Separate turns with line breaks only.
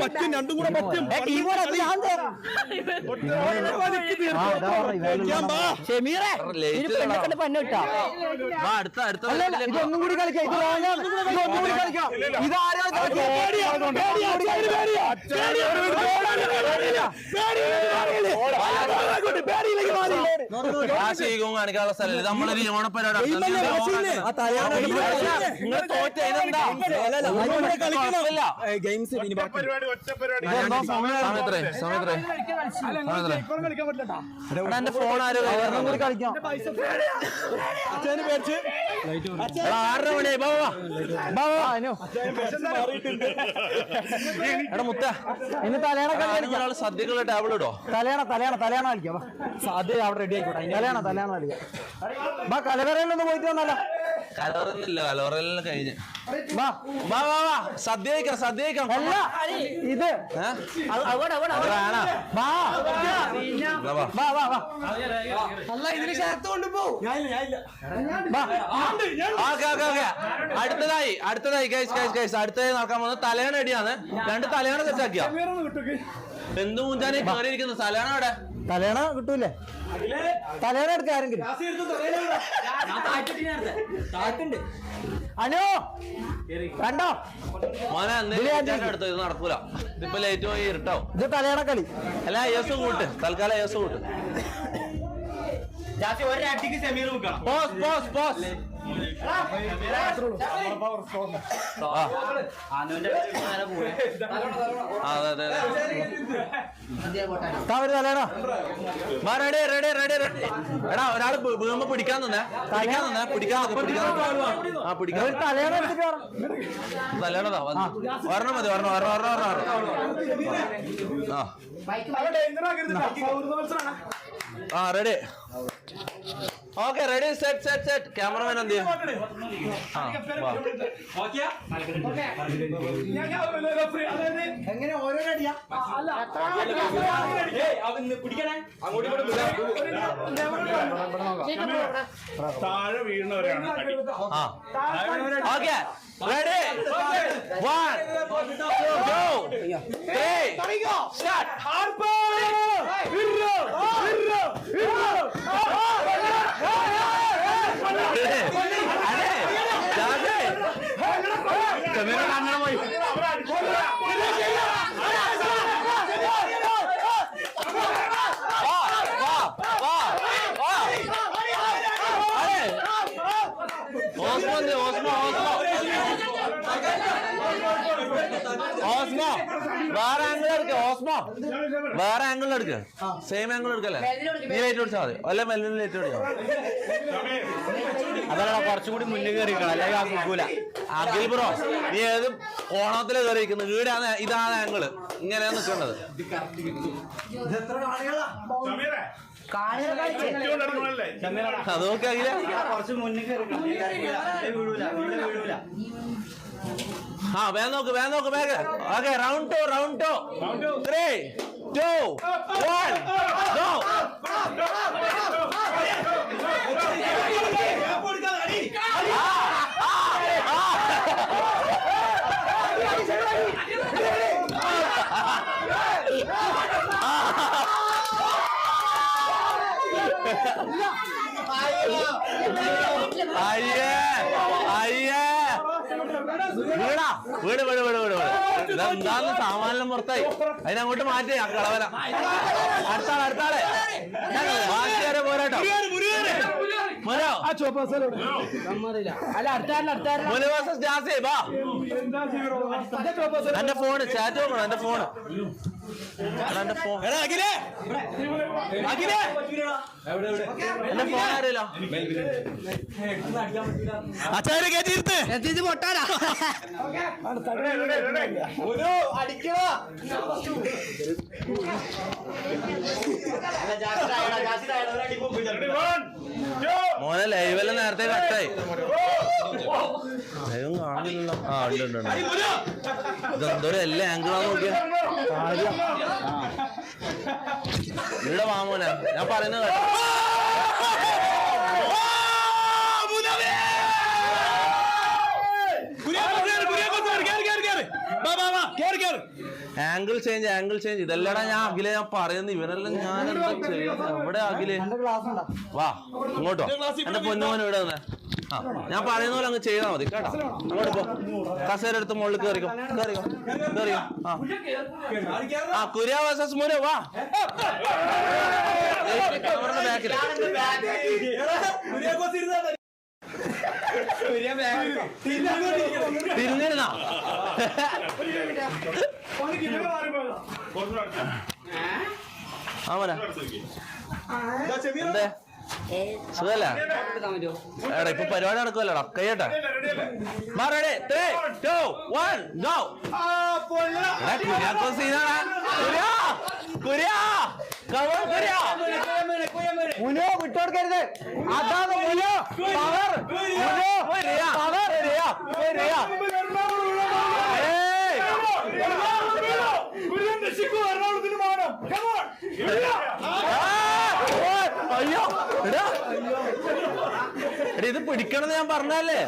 പറ്റും രണ്ടും കൂടെ പറ്റും.
ഇതൊന്നും കൂടി കളിക്കാം. ഇത് ഇതൊന്നും കൂടി കളിക്കാം. ഇതാരാ
ഏയ്, ഗെയിംസ്
എന്റെ ഫോൺ ആരോ
കളിക്കാം.
അച്ഛന് പേടിച്ച്.
എടാ ആറര മണിയായി. എടാ മുത്ത.
ഇനി തലയണ
സദ്യക്കുള്ള ടേബിൾ ഇടോ
തലയണ തലയണ തലയണ കളിക്കാം. വാ. സാധ്യത അവിടെ റെഡി ആയിക്കോട്ടെ. തലയണ തലയണ കളിക്കാം ബാ കലവറയിലൊന്ന് പോയിട്ട് വന്നല്ല
കഴിഞ്ഞ്. വാ വാ വാ. സദ്യ സദ്യ
ഇത്.
വാ, ഓക്കെ അടുത്തതായി അടുത്തതായി. Guys guys guys. അടുത്തതായി നടക്കാൻ പോകുന്നത് തലയണ അടിയാണ് രണ്ട് തലയണ സെറ്റ് ആക്കിയ എന്ത് മുഞ്ചാനെ കയറിയിരിക്കുന്നു? തലയണ അവിടെ?
തലയണ കിട്ടൂലേ? തലേണ എടുക്ക ആരെങ്കിലും. അനു കണ്ടോ?
നടക്കൂല. ഇതിപ്പോ ലേറ്റ് പോയി ഇരുട്ടാവും.
ഇത് തലേണ കളി.
അല്ല യേസ് കൂട്ട്. തൽക്കാലം യേസ് കൂട്ട്. പോസ് പോസ് പോസ് ആ. ആ, അതെ അതെ അതെ
താ ഒരു തലയണ
വാ റെഡി റെഡി റെഡി റെഡി എടാ ഒരാൾ വീമ പിടിക്കാൻ നിന്നേ പിടിക്കാൻ നിന്നേ പിടിക്കാൻ പിടിക്കാൻ ആ പിടിക്കാൻ നല്ലതാ ഒരെണ്ണം മതി ഒരെണ്ണം ഒരെണ്ണം ഒരെണ്ണം ഒരെണ്ണം ആ ആ ready okay ready set set set cameraman എന്ത്.
എങ്ങനെ ഓരോ അടിയാ
താഴെ വീഴുന്നവരാണ്
okay ready one two three start അതെ ജാസേ ക്യാമറ അങ്ങനെ പോയി വാ വാ വാ വാ അതെ ഓസ്മോ എന്ത്? ഓസ്മോ ഓസ്മോ ഓസ്മോ വേറെ ആംഗിൾ എടുക്ക ഓസ്മോ വേറെ ആംഗിളിൽ എടുക്ക. സെയിം ആംഗിൾ എടുക്കല്ലേ? നീ ലൈറ്റ് പിടിച്ചാൽ മതി. അല്ല മെല്ലിന് ലൈറ്റ് പിടിച്ചോ? അതല്ല കുറച്ചും കൂടി മുന്നിൽ കയറിക്കണം അല്ലെങ്കിൽ ആ കുക്കൂല അഖിൽ ബ്രോ നീ ഏത് കോണത്തിൽ കയറിയിരിക്കുന്നത് ഈടാണ് ഇതാണ് ആംഗിൾ ഇങ്ങനെയാണ് നിൽക്കേണ്ടത്.
സമീറേ, ചുറ്റുകൊണ്ട് നടക്കണമല്ലേ?
അത് നോക്കി അഖില ആ വേഗം നോക്ക് വേഗം നോക്ക് വേഗം okay round two round two three two one go അയ്യേ അയ്യേ വീടാ വീട് വീട്. വീട് വീട് വീട് എന്താന്ന് സാമാനം പുറത്തായി അതിനങ്ങോട്ട് മാറ്റി ആ കളവല അടുത്താളെ അടുത്താളെ ബാക്കിയാരെ പോരാട്ടോ മുരോ എന്റെ ഫോണ് ചാറ്റ് നോക്കണം എന്റെ ഫോണ് എന്റെ ഫോൺ
എടാ അഖിലേ! അഖിലേ!
എന്റെ ഫോൺ അറിയില്ല
അച്ഛനെ കയറ്റിയിരുത്ത്
ഇത് പൊട്ടാടാ
ഒരു അടിക്കണോ?
മോനെ ലൈവെല്ലാം നേരത്തെ കട്ടായി ലൈവും കാണുന്നില്ലല്ലോ. ആ ഉണ്ട് ഉണ്ട് ഇതെന്തൊരു എല്ലാ ആംഗിളാ നോക്കിയ. ഇവിടെ മാമൂന. ഞാൻ പറയുന്നത് ആംഗിൾ ചേഞ്ച് ആംഗിൾ ചേഞ്ച് ഇതല്ലടാ ഞാൻ അഖിലെ ഞാൻ പറയുന്നത്. ഇവനെല്ലാം ഞാൻ എന്താ ചെയ്യുന്നത് എവിടെ അഖിലെ. വാ ഇങ്ങോട്ടോ. എന്റെ പൊന്നുമോനെ ഇവിടെ വന്നേ. ഞാൻ പറയുന്ന പോലെ അങ്ങ് ചെയ്താൽ മതി കേട്ടോ? അങ്ങോട്ട് പോ. കസേര എടുത്ത് മുകളിൽ കയറിക്കോ. കയറിക്കോ. കയറിക്കോ. ആ. ആ കുര്യ വേഴ്സസ് മുര വാ. ക്യാമറയുടെ ബാക്കിൽ. തിരിഞ്ഞിരുന്നാ. അവനാ മോനെ. എന്തേ? സുഖല്ല? എടാ ഇപ്പൊ പരിപാടി നടക്കുമല്ലോടാ കയ്യട്ടെ മാറേ three two one go Kuriakose സീനാണ് കുര്യാ കുര്യാ. കവർ കുര്യാ.
മുനോ വിട്ടുകൊടുക്കരുത്. അതാണ് മുനോ. പവർ മുനോ. പവർ
കുര്യാ ഏയ് ആ! ഓയ്! അയ്യോ എടാ എടാ ഇത് പിടിക്കണമെന്ന് ഞാൻ പറഞ്ഞല്ലേ